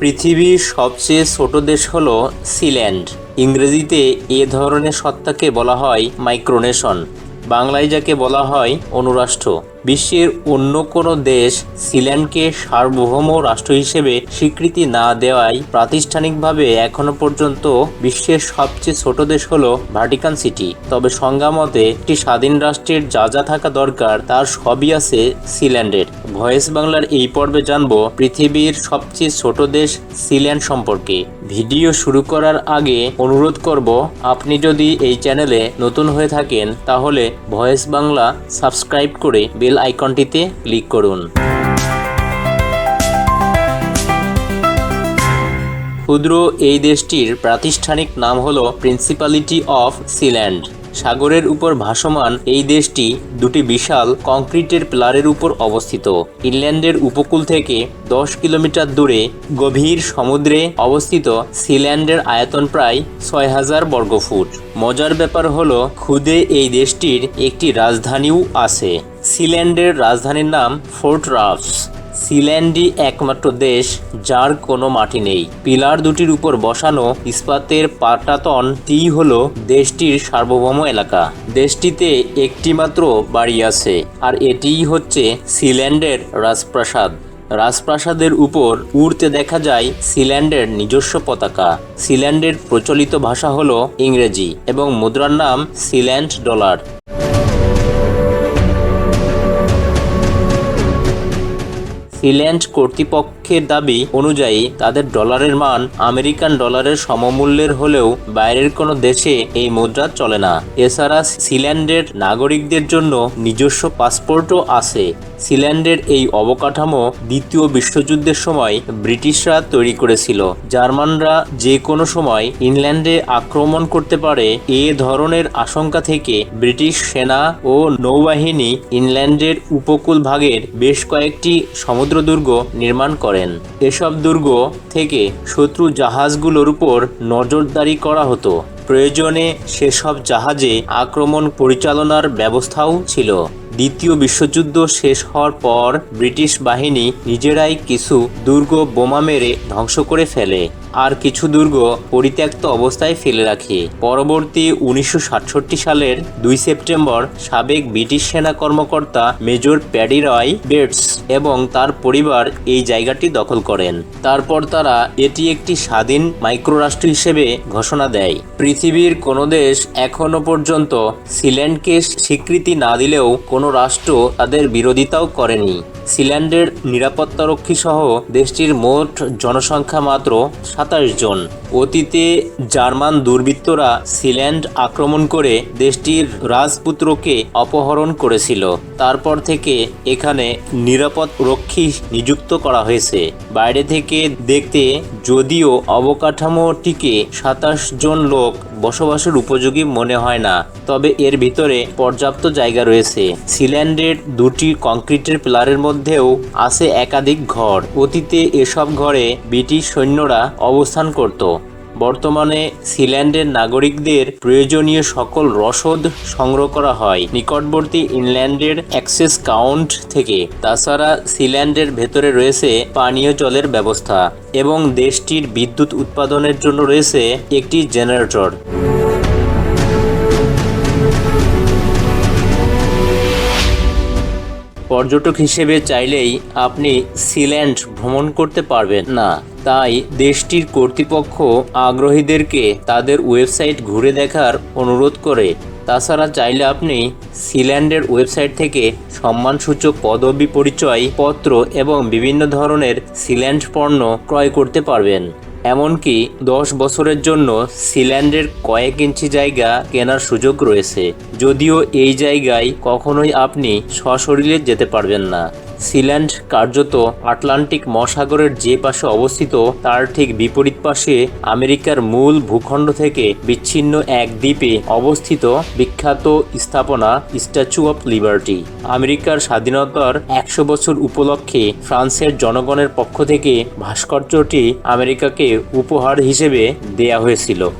পৃথিবীর সবচেয়ে ছোট দেশ হল সিল্যান্ড। ইংরেজিতে এ ধরনের সত্তাকে বলা হয় মাইক্রোনেশন। বাংলায় যাকে বলা হয় অনুরাষ্ট্র, বিশ্বের অন্য কোনো দেশ সিল্যান্ডকে সার্বভৌম রাষ্ট্র হিসেবে স্বীকৃতি না দেওয়ায় প্রাতিষ্ঠানিকভাবে এখনও পর্যন্ত বিশ্বের সবচেয়ে ছোট দেশ হলো ভাটিকান সিটি। তবে সংজ্ঞামতে একটি স্বাধীন রাষ্ট্রের যা যা থাকা দরকার তার সবই আছে সিল্যান্ডের। ভয়েস বাংলার এই পর্বে জানব পৃথিবীর সবচেয়ে ছোট দেশ সিল্যান্ড সম্পর্কে। ভিডিও শুরু করার আগে অনুরোধ করব, আপনি যদি এই চ্যানেলে নতুন হয়ে থাকেন, তাহলে ভয়েস বাংলা সাবস্ক্রাইব করে বেল আইকনটিতে ক্লিক করুন। ক্ষুদ্র এই দেশটির প্রাতিষ্ঠানিক নাম হল প্রিন্সিপালিটি অফ সিল্যান্ড। সাগরের উপর ভাসমান এই দেশটি দুটি বিশাল কংক্রিটের পিলারের উপর অবস্থিত। ইংল্যান্ডের উপকূল থেকে দশ কিলোমিটার দূরে গভীর সমুদ্রে অবস্থিত সিল্যান্ডের আয়তন প্রায় ছয় হাজার বর্গফুট। মজার ব্যাপার হলো, খুদে এই দেশটির একটি রাজধানীও আছে। সিল্যান্ডের রাজধানীর নাম ফোর্ট রাফস। সিল্যান্ডই একমাত্র দেশ যার কোনো মাটি নেই। পিলার দুটির উপর বসানো ইস্পাতের পাটাতনটি হল দেশটির সার্বভৌম এলাকা। দেশটিতে একটি মাত্র বাড়ি আছে, আর এটিই হচ্ছে সিল্যান্ডের রাজপ্রাসাদ। রাজপ্রাসাদের উপর উড়তে দেখা যায় সিল্যান্ডের নিজস্ব পতাকা। সিল্যান্ডের প্রচলিত ভাষা হলো ইংরেজি এবং মুদ্রার নাম সিল্যান্ড ডলার। সিল্যান্ড কর্তৃপক্ষের দাবি অনুযায়ী তাদের ডলারের মান আমেরিকান ডলারের সমমূল্যের হলেও বাইরের কোনো দেশে এই মুদ্রা চলে না। এছাড়া সিল্যান্ডের নাগরিকদের জন্য নিজস্ব পাসপোর্টও আছে। সিল্যান্ডের এই অবকাঠামো দ্বিতীয় বিশ্বযুদ্ধের সময় ব্রিটিশরা তৈরি করেছিল। জার্মানরা যে কোনো সময় ইংল্যান্ডে আক্রমণ করতে পারে এ ধরনের আশঙ্কা থেকে ব্রিটিশ সেনা ও নৌবাহিনী ইংল্যান্ডের উপকূল ভাগের বেশ কয়েকটি সমুদ্র দুর্গ নির্মাণ করেন। এসব দুর্গ থেকে শত্রু জাহাজগুলোর উপর নজরদারি করা হতো। প্রয়োজনে সেসব জাহাজে আক্রমণ পরিচালনার ব্যবস্থাও ছিল। দ্বিতীয় বিশ্বযুদ্ধ শেষ হওয়ার পর ব্রিটিশ বাহিনী নিজেরাই কিছু দুর্গ বোমা মেরে ধ্বংস করে ফেলে। আর কিছু দুর্গ পরিত্যক্ত অবস্থায় ফেলে রাখে। পরবর্তী উনিশশো সালের দুই সেপ্টেম্বর, সাবেক ব্রিটিশ সেনা কর্মকর্তা মেজর প্যাডি রয় বেটস এবং তার পরিবার এই জায়গাটি দখল করেন। তারপর তারা এটি একটি স্বাধীন মাইক্রোরাষ্ট্র হিসেবে ঘোষণা দেয়। পৃথিবীর কোনো দেশ এখনও পর্যন্ত সিল্যান্ডকে স্বীকৃতি না দিলেও কোনো রাষ্ট্র তাদের বিরোধিতাও করেনি। সিল্যান্ডের নিরাপত্তারক্ষী সহ দেশটির মোট জনসংখ্যা মাত্র সাতাশ জন। অতীতে জার্মান দুর্বৃত্তরা সিল্যান্ড আক্রমণ করে দেশটির রাজপুত্রকে অপহরণ করেছিল। তারপর থেকে এখানে নিরাপদ রক্ষী নিযুক্ত করা হয়েছে। বাইরে থেকে দেখতে যদিও অবকাঠামোটিকে সাতাশ জন লোক বসবাসের উপযোগী মনে হয় না, তবে এর ভিতরে পর্যাপ্ত জায়গা রয়েছে। সিল্যান্ডের দুটি কংক্রিটের পিলারের মধ্যেও আছে একাধিক ঘর। অতীতে এসব ঘরে ব্রিটিশ সৈন্যরা অবস্থান করত। বর্তমানে সিল্যান্ডের নাগরিকদের প্রয়োজনীয় সকল রসদ সংগ্রহ করা হয় নিকটবর্তী ইনল্যান্ডের অ্যাক্সেস কাউন্ট থেকে। তাছাড়া সিল্যান্ডের ভেতরে রয়েছে পানীয় জলের ব্যবস্থা এবং দেশটির বিদ্যুৎ উৎপাদনের জন্য রয়েছে একটি জেনারেটর। পর্যটক হিসেবে চাইলেই আপনি সিল্যান্ড ভ্রমণ করতে পারবেন না। তাই দেশটির কর্তৃপক্ষ আগ্রহীদেরকে তাদের ওয়েবসাইট ঘুরে দেখার অনুরোধ করে। তাছাড়া চাইলে আপনি সিল্যান্ডের ওয়েবসাইট থেকে সম্মানসূচক পদবি পরিচয় পত্র এবং বিভিন্ন ধরনের সিল্যান্ড পণ্য ক্রয় করতে পারবেন। এমনকি দশ বছরের জন্য সিল্যান্ডের কয়েক ইঞ্চি জায়গা কেনার সুযোগ রয়েছে। যদিও এই জায়গায় কখনোই আপনি সশরীরে যেতে পারবেন না। সিল্যান্ড কার্যত আটলান্টিক মহাসাগরের যে পাশে অবস্থিত, তার ঠিক বিপরীত পাশে আমেরিকার মূল ভূখণ্ড থেকে বিচ্ছিন্ন এক দ্বীপে অবস্থিত বিখ্যাত স্থাপনা স্ট্যাচু অফ লিবার্টি। আমেরিকার স্বাধীনতার একশো বছর উপলক্ষে ফ্রান্সের জনগণের পক্ষ থেকে ভাস্কর্যটি আমেরিকাকে উপহার হিসেবে দেয়া হয়েছিল।